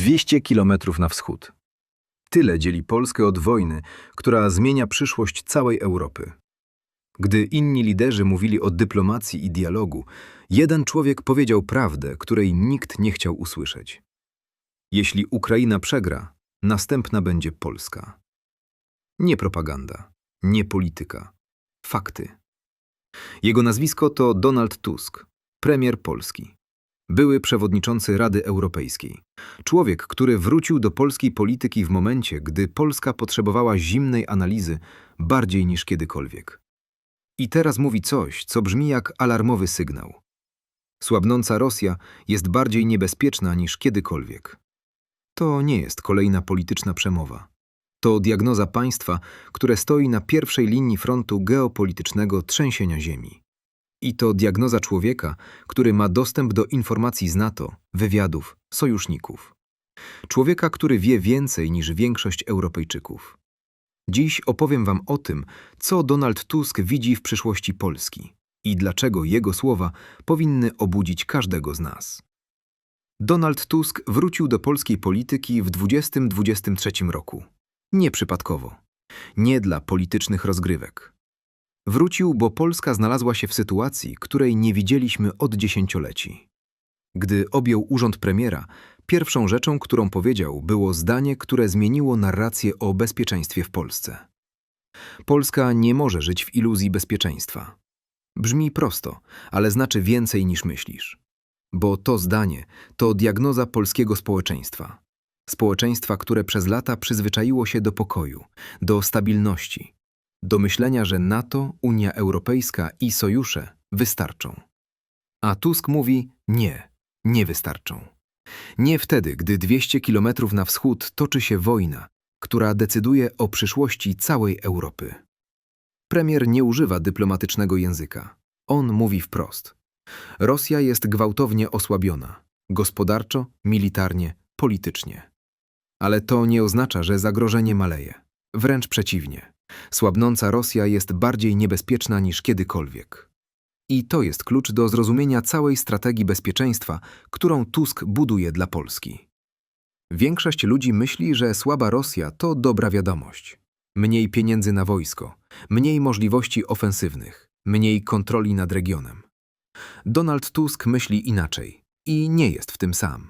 200 kilometrów na wschód. Tyle dzieli Polskę od wojny, która zmienia przyszłość całej Europy. Gdy inni liderzy mówili o dyplomacji i dialogu, jeden człowiek powiedział prawdę, której nikt nie chciał usłyszeć. Jeśli Ukraina przegra, następna będzie Polska. Nie propaganda, nie polityka, fakty. Jego nazwisko to Donald Tusk, premier Polski. Były przewodniczący Rady Europejskiej. Człowiek, który wrócił do polskiej polityki w momencie, gdy Polska potrzebowała zimnej analizy bardziej niż kiedykolwiek. I teraz mówi coś, co brzmi jak alarmowy sygnał. Słabnąca Rosja jest bardziej niebezpieczna niż kiedykolwiek. To nie jest kolejna polityczna przemowa. To diagnoza państwa, które stoi na pierwszej linii frontu geopolitycznego trzęsienia ziemi. I to diagnoza człowieka, który ma dostęp do informacji z NATO, wywiadów, sojuszników. Człowieka, który wie więcej niż większość Europejczyków. Dziś opowiem Wam o tym, co Donald Tusk widzi w przyszłości Polski i dlaczego jego słowa powinny obudzić każdego z nas. Donald Tusk wrócił do polskiej polityki w 2023 roku. Nie przypadkowo. Nie dla politycznych rozgrywek. Wrócił, bo Polska znalazła się w sytuacji, której nie widzieliśmy od dziesięcioleci. Gdy objął urząd premiera, pierwszą rzeczą, którą powiedział, było zdanie, które zmieniło narrację o bezpieczeństwie w Polsce. Polska nie może żyć w iluzji bezpieczeństwa. Brzmi prosto, ale znaczy więcej niż myślisz. Bo to zdanie to diagnoza polskiego społeczeństwa. Społeczeństwa, które przez lata przyzwyczaiło się do pokoju, do stabilności, do myślenia, że NATO, Unia Europejska i sojusze wystarczą. A Tusk mówi nie, nie wystarczą. Nie wtedy, gdy 200 kilometrów na wschód toczy się wojna, która decyduje o przyszłości całej Europy. Premier nie używa dyplomatycznego języka. On mówi wprost. Rosja jest gwałtownie osłabiona gospodarczo, militarnie, politycznie. Ale to nie oznacza, że zagrożenie maleje. Wręcz przeciwnie. Słabnąca Rosja jest bardziej niebezpieczna niż kiedykolwiek. I to jest klucz do zrozumienia całej strategii bezpieczeństwa, którą Tusk buduje dla Polski. Większość ludzi myśli, że słaba Rosja to dobra wiadomość. Mniej pieniędzy na wojsko, mniej możliwości ofensywnych, mniej kontroli nad regionem. Donald Tusk myśli inaczej i nie jest w tym sam.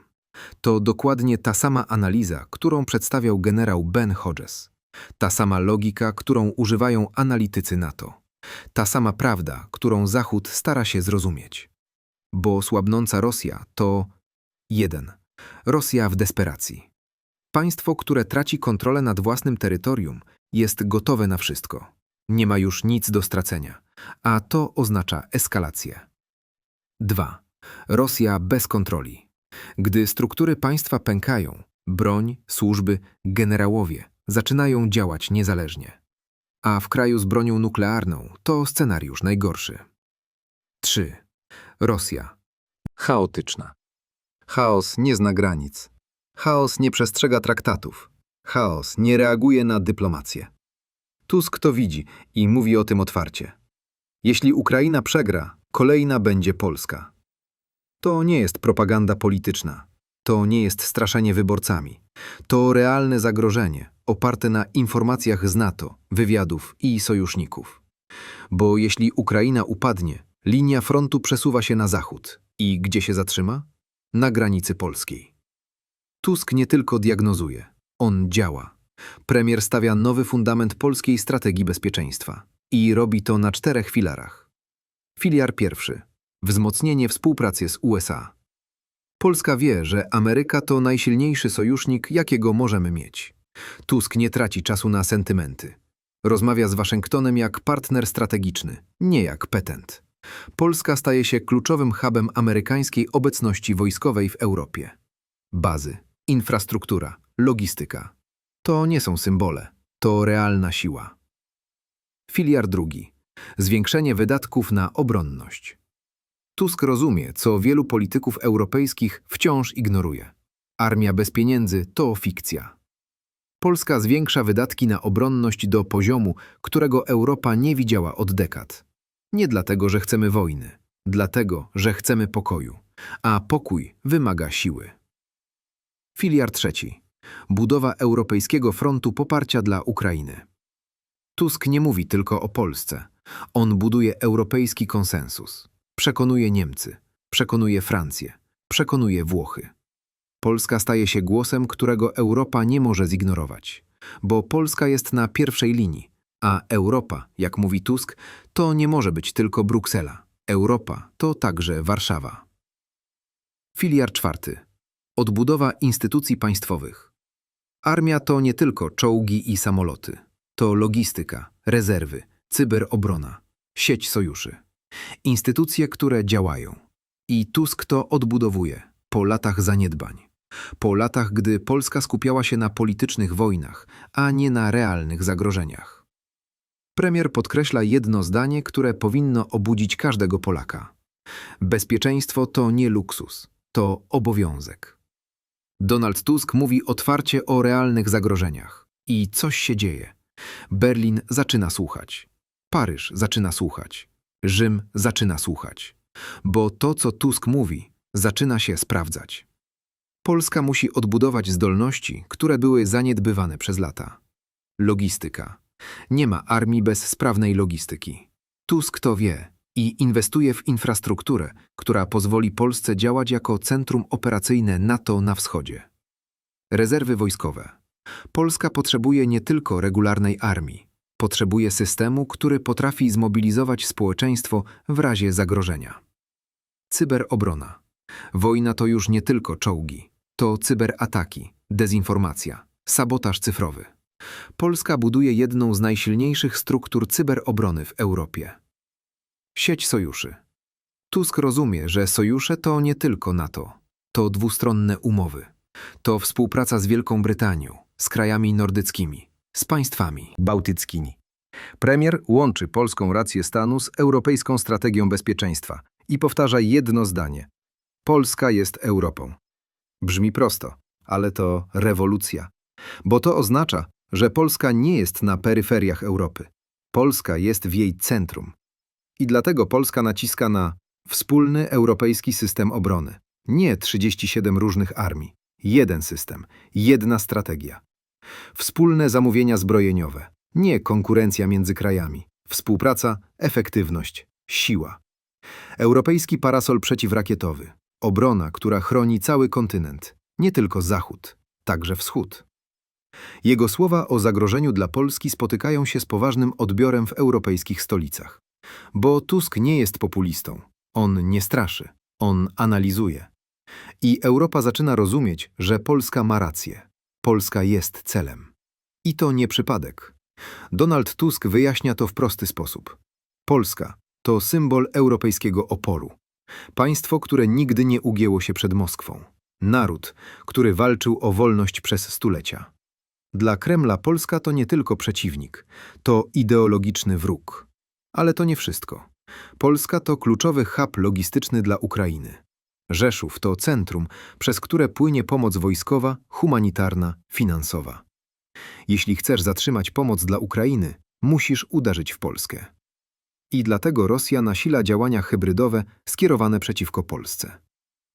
To dokładnie ta sama analiza, którą przedstawiał generał Ben Hodges. Ta sama logika, którą używają analitycy NATO. Ta sama prawda, którą Zachód stara się zrozumieć. Bo słabnąca Rosja to 1. Rosja w desperacji. Państwo, które traci kontrolę nad własnym terytorium, jest gotowe na wszystko. Nie ma już nic do stracenia, a to oznacza eskalację. 2. Rosja bez kontroli. Gdy struktury państwa pękają, broń, służby, generałowie zaczynają działać niezależnie. A w kraju z bronią nuklearną to scenariusz najgorszy. 3. Rosja. Chaotyczna. Chaos nie zna granic. Chaos nie przestrzega traktatów. Chaos nie reaguje na dyplomację. Tusk to widzi i mówi o tym otwarcie. Jeśli Ukraina przegra, kolejna będzie Polska. To nie jest propaganda polityczna. To nie jest straszenie wyborcami. To realne zagrożenie, oparte na informacjach z NATO, wywiadów i sojuszników. Bo jeśli Ukraina upadnie, linia frontu przesuwa się na zachód. I gdzie się zatrzyma? Na granicy polskiej. Tusk nie tylko diagnozuje, on działa. Premier stawia nowy fundament polskiej strategii bezpieczeństwa i robi to na czterech filarach. Filar pierwszy wzmocnienie współpracy z USA. Polska wie, że Ameryka to najsilniejszy sojusznik, jakiego możemy mieć. Tusk nie traci czasu na sentymenty. Rozmawia z Waszyngtonem jak partner strategiczny, nie jak petent. Polska staje się kluczowym hubem amerykańskiej obecności wojskowej w Europie. Bazy, infrastruktura, logistyka. To nie są symbole, to realna siła. Filiar drugi. Zwiększenie wydatków na obronność. Tusk rozumie, co wielu polityków europejskich wciąż ignoruje. Armia bez pieniędzy to fikcja. Polska zwiększa wydatki na obronność do poziomu, którego Europa nie widziała od dekad. Nie dlatego, że chcemy wojny, dlatego, że chcemy pokoju, a pokój wymaga siły. Filiar trzeci. Budowa Europejskiego Frontu Poparcia dla Ukrainy. Tusk nie mówi tylko o Polsce. On buduje europejski konsensus. Przekonuje Niemcy, przekonuje Francję, przekonuje Włochy. Polska staje się głosem, którego Europa nie może zignorować, bo Polska jest na pierwszej linii, a Europa, jak mówi Tusk, to nie może być tylko Bruksela. Europa to także Warszawa. Filiar czwarty. Odbudowa instytucji państwowych. Armia to nie tylko czołgi i samoloty. To logistyka, rezerwy, cyberobrona, sieć sojuszy. Instytucje, które działają. I Tusk to odbudowuje po latach zaniedbań. Po latach, gdy Polska skupiała się na politycznych wojnach, a nie na realnych zagrożeniach. Premier podkreśla jedno zdanie, które powinno obudzić każdego Polaka. Bezpieczeństwo to nie luksus, to obowiązek. Donald Tusk mówi otwarcie o realnych zagrożeniach. I coś się dzieje. Berlin zaczyna słuchać. Paryż zaczyna słuchać. Rzym zaczyna słuchać. Bo to, co Tusk mówi, zaczyna się sprawdzać. Polska musi odbudować zdolności, które były zaniedbywane przez lata. Logistyka. Nie ma armii bez sprawnej logistyki. Tusk to wie i inwestuje w infrastrukturę, która pozwoli Polsce działać jako centrum operacyjne NATO na wschodzie. Rezerwy wojskowe. Polska potrzebuje nie tylko regularnej armii, potrzebuje systemu, który potrafi zmobilizować społeczeństwo w razie zagrożenia. Cyberobrona. Wojna to już nie tylko czołgi, to cyberataki, dezinformacja, sabotaż cyfrowy. Polska buduje jedną z najsilniejszych struktur cyberobrony w Europie. Sieć sojuszy. Tusk rozumie, że sojusze to nie tylko NATO, to dwustronne umowy. To współpraca z Wielką Brytanią, z krajami nordyckimi, z państwami bałtyckimi. Premier łączy polską rację stanu z europejską strategią bezpieczeństwa i powtarza jedno zdanie: Polska jest Europą. Brzmi prosto, ale to rewolucja, bo to oznacza, że Polska nie jest na peryferiach Europy. Polska jest w jej centrum. I dlatego Polska naciska na wspólny europejski system obrony. Nie 37 różnych armii. Jeden system, jedna strategia. Wspólne zamówienia zbrojeniowe. Nie konkurencja między krajami. Współpraca, efektywność, siła. Europejski parasol przeciwrakietowy. Obrona, która chroni cały kontynent. Nie tylko Zachód, także Wschód. Jego słowa o zagrożeniu dla Polski spotykają się z poważnym odbiorem w europejskich stolicach. Bo Tusk nie jest populistą. On nie straszy. On analizuje. I Europa zaczyna rozumieć, że Polska ma rację. Polska jest celem. I to nie przypadek. Donald Tusk wyjaśnia to w prosty sposób. Polska to symbol europejskiego oporu. Państwo, które nigdy nie ugięło się przed Moskwą. Naród, który walczył o wolność przez stulecia. Dla Kremla Polska to nie tylko przeciwnik, to ideologiczny wróg. Ale to nie wszystko. Polska to kluczowy hub logistyczny dla Ukrainy. Rzeszów to centrum, przez które płynie pomoc wojskowa, humanitarna, finansowa. Jeśli chcesz zatrzymać pomoc dla Ukrainy, musisz uderzyć w Polskę. I dlatego Rosja nasila działania hybrydowe skierowane przeciwko Polsce.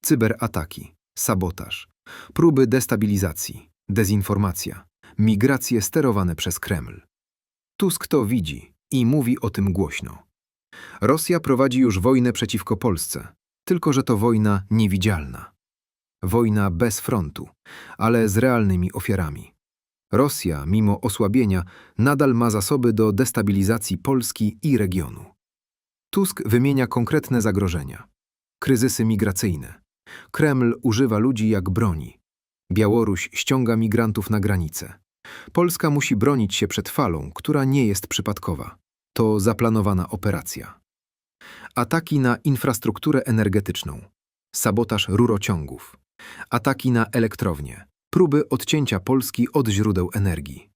Cyberataki, sabotaż, próby destabilizacji, dezinformacja, migracje sterowane przez Kreml. Tusk to widzi i mówi o tym głośno. Rosja prowadzi już wojnę przeciwko Polsce, tylko że to wojna niewidzialna. Wojna bez frontu, ale z realnymi ofiarami. Rosja, mimo osłabienia, nadal ma zasoby do destabilizacji Polski i regionu. Tusk wymienia konkretne zagrożenia. Kryzysy migracyjne. Kreml używa ludzi jak broni. Białoruś ściąga migrantów na granicę. Polska musi bronić się przed falą, która nie jest przypadkowa. To zaplanowana operacja. Ataki na infrastrukturę energetyczną. Sabotaż rurociągów. Ataki na elektrownie. Próby odcięcia Polski od źródeł energii.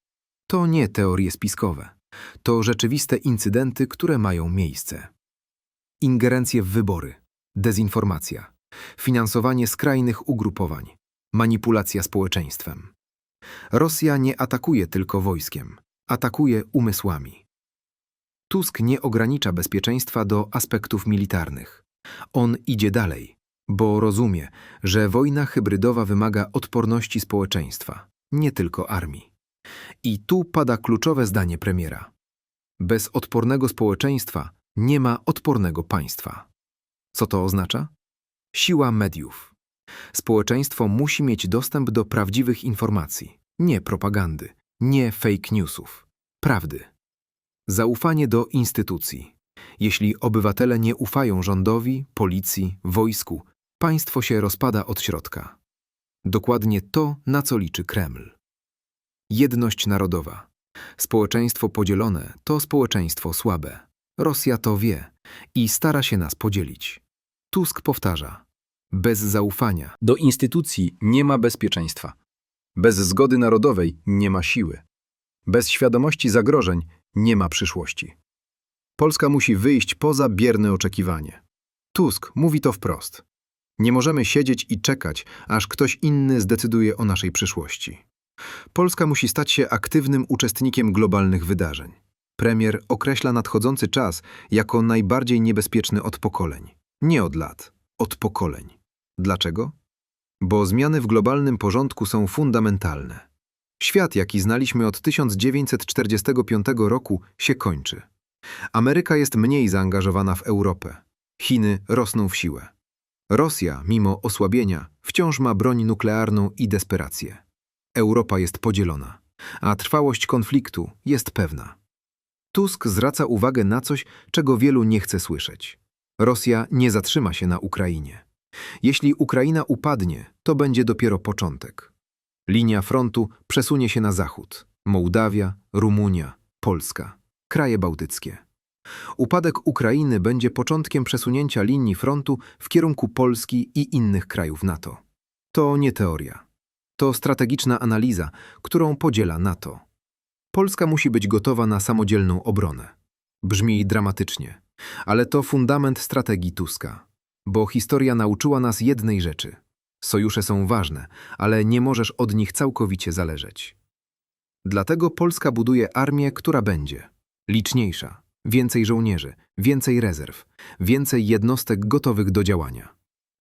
To nie teorie spiskowe. To rzeczywiste incydenty, które mają miejsce. Ingerencje w wybory. Dezinformacja. Finansowanie skrajnych ugrupowań. Manipulacja społeczeństwem. Rosja nie atakuje tylko wojskiem, atakuje umysłami. Tusk nie ogranicza bezpieczeństwa do aspektów militarnych. On idzie dalej. bo rozumie, że wojna hybrydowa wymaga odporności społeczeństwa, nie tylko armii. I tu pada kluczowe zdanie premiera. Bez odpornego społeczeństwa nie ma odpornego państwa. Co to oznacza? Siła mediów. Społeczeństwo musi mieć dostęp do prawdziwych informacji, nie propagandy, nie fake newsów, prawdy. Zaufanie do instytucji. Jeśli obywatele nie ufają rządowi, policji, wojsku, państwo się rozpada od środka. Dokładnie to, na co liczy Kreml. Jedność narodowa. Społeczeństwo podzielone to społeczeństwo słabe. Rosja to wie i stara się nas podzielić. Tusk powtarza: bez zaufania Do instytucji nie ma bezpieczeństwa. Bez zgody narodowej nie ma siły. Bez świadomości zagrożeń nie ma przyszłości. Polska musi wyjść poza bierne oczekiwanie. Tusk mówi to wprost. Nie możemy siedzieć i czekać, aż ktoś inny zdecyduje o naszej przyszłości. Polska musi stać się aktywnym uczestnikiem globalnych wydarzeń. Premier określa nadchodzący czas jako najbardziej niebezpieczny od pokoleń. Nie od lat, od pokoleń. Dlaczego? Bo zmiany w globalnym porządku są fundamentalne. Świat, jaki znaliśmy od 1945 roku, się kończy. Ameryka jest mniej zaangażowana w Europę. Chiny rosną w siłę. Rosja, mimo osłabienia, wciąż ma broń nuklearną i desperację. Europa jest podzielona, a trwałość konfliktu jest pewna. Tusk zwraca uwagę na coś, czego wielu nie chce słyszeć. Rosja nie zatrzyma się na Ukrainie. Jeśli Ukraina upadnie, to będzie dopiero początek. Linia frontu przesunie się na zachód. Mołdawia, Rumunia, Polska, kraje bałtyckie. Upadek Ukrainy będzie początkiem przesunięcia linii frontu w kierunku Polski i innych krajów NATO. To nie teoria. To strategiczna analiza, którą podziela NATO. Polska musi być gotowa na samodzielną obronę. Brzmi dramatycznie, ale to fundament strategii Tuska. Bo historia nauczyła nas jednej rzeczy. Sojusze są ważne, ale nie możesz od nich całkowicie zależeć. Dlatego Polska buduje armię, która będzie liczniejsza, więcej żołnierzy, więcej rezerw, więcej jednostek gotowych do działania,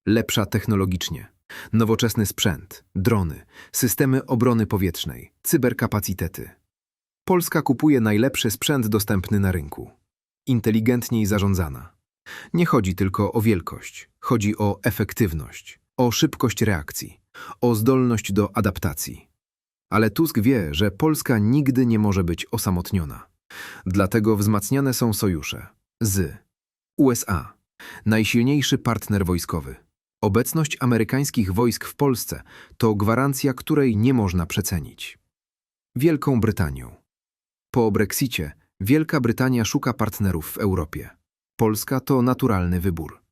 lepsza technologicznie, nowoczesny sprzęt, drony, systemy obrony powietrznej, cyberkapacitety. Polska kupuje najlepszy sprzęt dostępny na rynku, inteligentniej zarządzana. Nie chodzi tylko o wielkość, chodzi o efektywność, o szybkość reakcji, o zdolność do adaptacji. Ale Tusk wie, że Polska nigdy nie może być osamotniona. Dlatego wzmacniane są sojusze z USA, najsilniejszy partner wojskowy. Obecność amerykańskich wojsk w Polsce to gwarancja, której nie można przecenić. Wielką Brytanią. Po Brexicie Wielka Brytania szuka partnerów w Europie. Polska to naturalny wybór.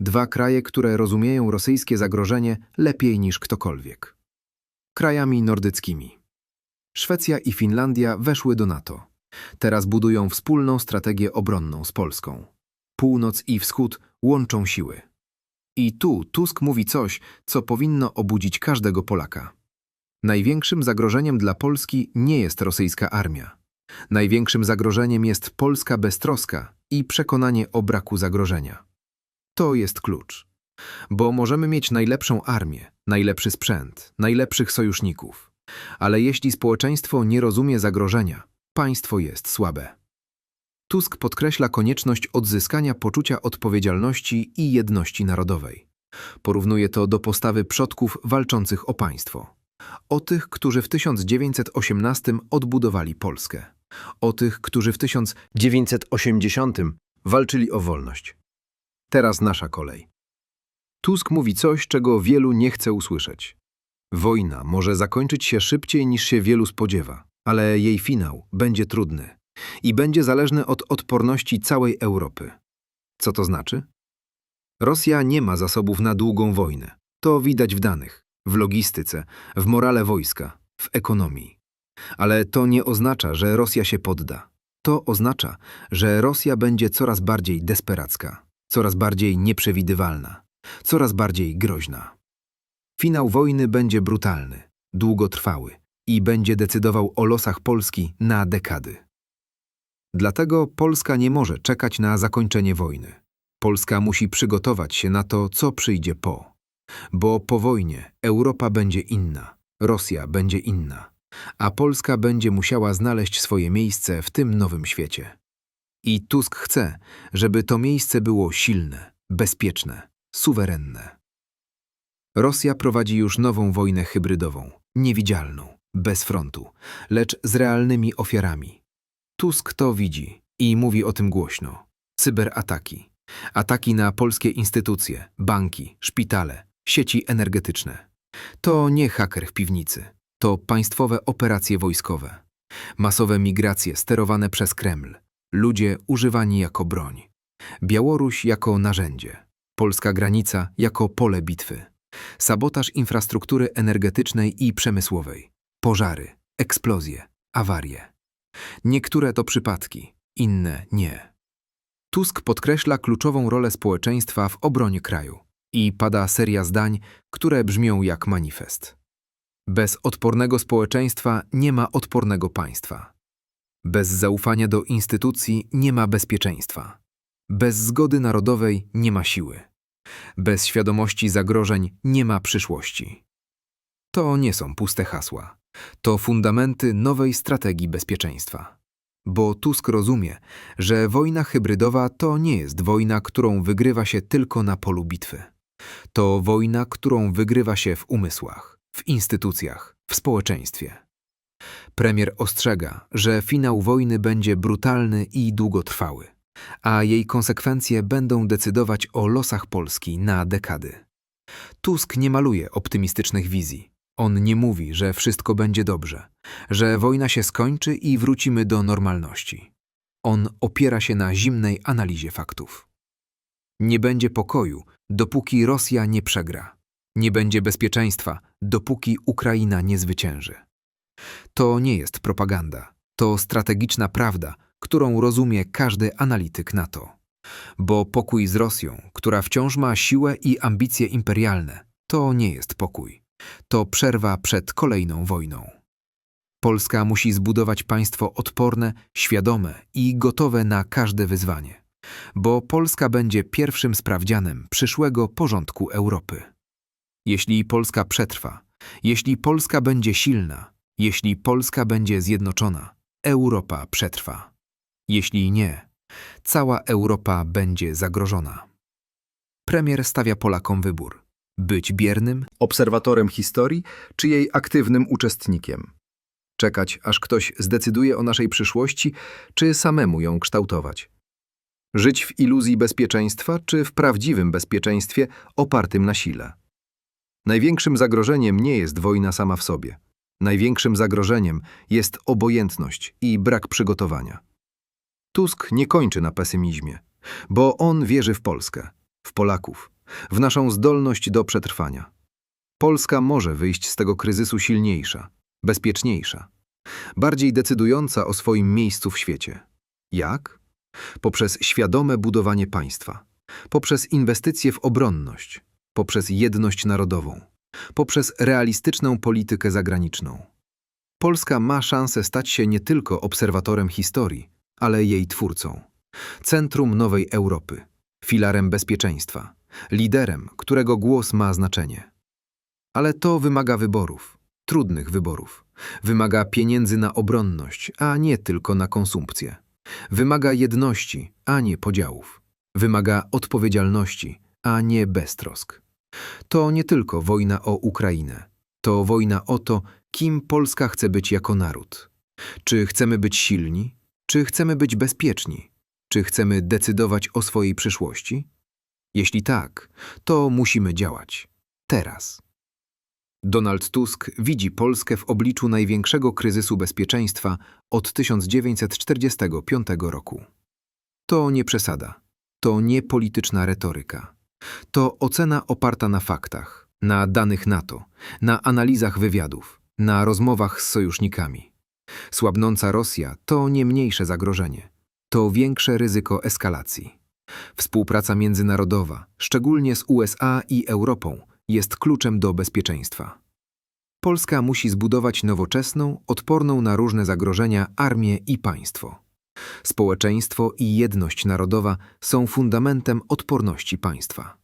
Dwa kraje, które rozumieją rosyjskie zagrożenie lepiej niż ktokolwiek. Krajami nordyckimi. Szwecja i Finlandia weszły do NATO. Teraz budują wspólną strategię obronną z Polską. Północ i wschód łączą siły. I tu Tusk mówi coś, co powinno obudzić każdego Polaka. Największym zagrożeniem dla Polski nie jest rosyjska armia. Największym zagrożeniem jest polska beztroska i przekonanie o braku zagrożenia. To jest klucz. Bo możemy mieć najlepszą armię, najlepszy sprzęt, najlepszych sojuszników. Ale jeśli społeczeństwo nie rozumie zagrożenia, państwo jest słabe. Tusk podkreśla konieczność odzyskania poczucia odpowiedzialności i jedności narodowej. Porównuje to do postawy przodków walczących o państwo. O tych, którzy w 1918 odbudowali Polskę. O tych, którzy w 1980 walczyli o wolność. Teraz nasza kolej. Tusk mówi coś, czego wielu nie chce usłyszeć. Wojna może zakończyć się szybciej niż się wielu spodziewa, ale jej finał będzie trudny i będzie zależny od odporności całej Europy. Co to znaczy? Rosja nie ma zasobów na długą wojnę. To widać w danych, w logistyce, w morale wojska, w ekonomii. Ale to nie oznacza, że Rosja się podda. To oznacza, że Rosja będzie coraz bardziej desperacka, coraz bardziej nieprzewidywalna, coraz bardziej groźna. Finał wojny będzie brutalny, długotrwały i będzie decydował o losach Polski na dekady. Dlatego Polska nie może czekać na zakończenie wojny. Polska musi przygotować się na to, co przyjdzie po. Bo po wojnie Europa będzie inna, Rosja będzie inna, a Polska będzie musiała znaleźć swoje miejsce w tym nowym świecie. I Tusk chce, żeby to miejsce było silne, bezpieczne, suwerenne. Rosja prowadzi już nową wojnę hybrydową, niewidzialną, bez frontu, lecz z realnymi ofiarami. Tusk to widzi i mówi o tym głośno. Cyberataki, ataki na polskie instytucje, banki, szpitale, sieci energetyczne. To nie haker w piwnicy, to państwowe operacje wojskowe. Masowe migracje sterowane przez Kreml, ludzie używani jako broń. Białoruś jako narzędzie, polska granica jako pole bitwy. Sabotaż infrastruktury energetycznej i przemysłowej, pożary, eksplozje, awarie. Niektóre to przypadki, inne nie. Tusk podkreśla kluczową rolę społeczeństwa w obronie kraju i pada seria zdań, które brzmią jak manifest. Bez odpornego społeczeństwa nie ma odpornego państwa. Bez zaufania do instytucji nie ma bezpieczeństwa. Bez zgody narodowej nie ma siły. Bez świadomości zagrożeń nie ma przyszłości. To nie są puste hasła. To fundamenty nowej strategii bezpieczeństwa. Bo Tusk rozumie, że wojna hybrydowa to nie jest wojna, którą wygrywa się tylko na polu bitwy. To wojna, którą wygrywa się w umysłach, w instytucjach, w społeczeństwie. Premier ostrzega, że finał wojny będzie brutalny i długotrwały, a jej konsekwencje będą decydować o losach Polski na dekady. Tusk nie maluje optymistycznych wizji. On nie mówi, że wszystko będzie dobrze, że wojna się skończy i wrócimy do normalności. On opiera się na zimnej analizie faktów. Nie będzie pokoju, dopóki Rosja nie przegra. Nie będzie bezpieczeństwa, dopóki Ukraina nie zwycięży. To nie jest propaganda, to strategiczna prawda, którą rozumie każdy analityk NATO. Bo pokój z Rosją, która wciąż ma siłę i ambicje imperialne, to nie jest pokój. To przerwa przed kolejną wojną. Polska musi zbudować państwo odporne, świadome i gotowe na każde wyzwanie, bo Polska będzie pierwszym sprawdzianem przyszłego porządku Europy. Jeśli Polska przetrwa, jeśli Polska będzie silna, jeśli Polska będzie zjednoczona, Europa przetrwa. Jeśli nie, cała Europa będzie zagrożona. Premier stawia Polakom wybór: być biernym, Obserwatorem historii czy jej aktywnym uczestnikiem. czekać, aż ktoś zdecyduje o naszej przyszłości, czy samemu ją kształtować. Żyć w iluzji bezpieczeństwa, czy w prawdziwym bezpieczeństwie opartym na sile. Największym zagrożeniem nie jest wojna sama w sobie. Największym zagrożeniem jest obojętność i brak przygotowania. Tusk nie kończy na pesymizmie, bo on wierzy w Polskę, w Polaków, w naszą zdolność do przetrwania. Polska może wyjść z tego kryzysu silniejsza, bezpieczniejsza, bardziej decydująca o swoim miejscu w świecie. Jak? Poprzez świadome budowanie państwa, poprzez inwestycje w obronność, poprzez jedność narodową, poprzez realistyczną politykę zagraniczną. Polska ma szansę stać się nie tylko obserwatorem historii, ale jej twórcą, centrum nowej Europy, filarem bezpieczeństwa, liderem, którego głos ma znaczenie. Ale to wymaga wyborów, trudnych wyborów. Wymaga pieniędzy na obronność, a nie tylko na konsumpcję. Wymaga jedności, a nie podziałów. Wymaga odpowiedzialności, a nie beztrosk. To nie tylko wojna o Ukrainę. To wojna o to, kim Polska chce być jako naród. Czy chcemy być silni? Czy chcemy być bezpieczni? Czy chcemy decydować o swojej przyszłości? Jeśli tak, to musimy działać. Teraz. Donald Tusk widzi Polskę w obliczu największego kryzysu bezpieczeństwa od 1945 roku. To nie przesada. To nie polityczna retoryka. To ocena oparta na faktach, na danych NATO, na analizach wywiadów, na rozmowach z sojusznikami. Słabnąca Rosja to nie mniejsze zagrożenie, to większe ryzyko eskalacji. Współpraca międzynarodowa, szczególnie z USA i Europą, jest kluczem do bezpieczeństwa. Polska musi zbudować nowoczesną, odporną na różne zagrożenia armię i państwo. Społeczeństwo i jedność narodowa są fundamentem odporności państwa.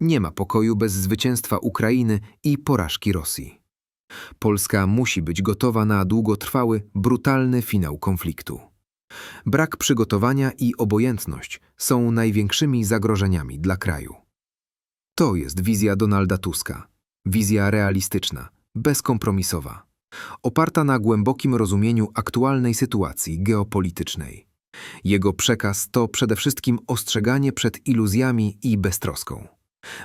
Nie ma pokoju bez zwycięstwa Ukrainy i porażki Rosji. Polska musi być gotowa na długotrwały, brutalny finał konfliktu. Brak przygotowania i obojętność są największymi zagrożeniami dla kraju. To jest wizja Donalda Tuska. Wizja realistyczna, bezkompromisowa, oparta na głębokim rozumieniu aktualnej sytuacji geopolitycznej. Jego przekaz to przede wszystkim ostrzeganie przed iluzjami i beztroską,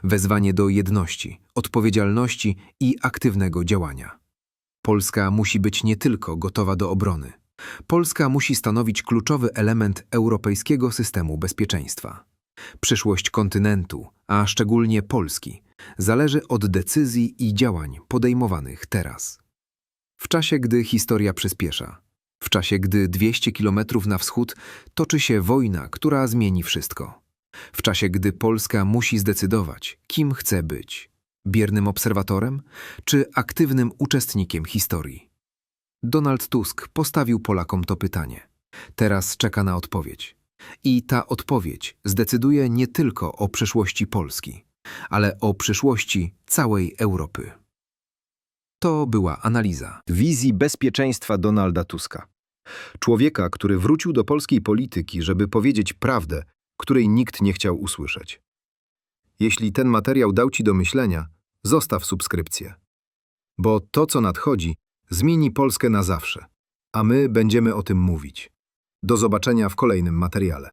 wezwanie do jedności, odpowiedzialności i aktywnego działania. Polska musi być nie tylko gotowa do obrony. Polska musi stanowić kluczowy element europejskiego systemu bezpieczeństwa. Przyszłość kontynentu, a szczególnie Polski, zależy od decyzji i działań podejmowanych teraz. W czasie, gdy historia przyspiesza, w czasie, gdy 200 kilometrów na wschód toczy się wojna, która zmieni wszystko, w czasie, gdy Polska musi zdecydować, kim chce być biernym obserwatorem czy aktywnym uczestnikiem historii. Donald Tusk postawił Polakom to pytanie. Teraz czeka na odpowiedź. I ta odpowiedź zdecyduje nie tylko o przyszłości Polski, ale o przyszłości całej Europy. To była analiza. Wizji bezpieczeństwa Donalda Tuska. Człowieka, który wrócił do polskiej polityki, żeby powiedzieć prawdę, której nikt nie chciał usłyszeć. Jeśli ten materiał dał Ci do myślenia, zostaw subskrypcję. Bo to, co nadchodzi, zmieni Polskę na zawsze, a my będziemy o tym mówić. Do zobaczenia w kolejnym materiale.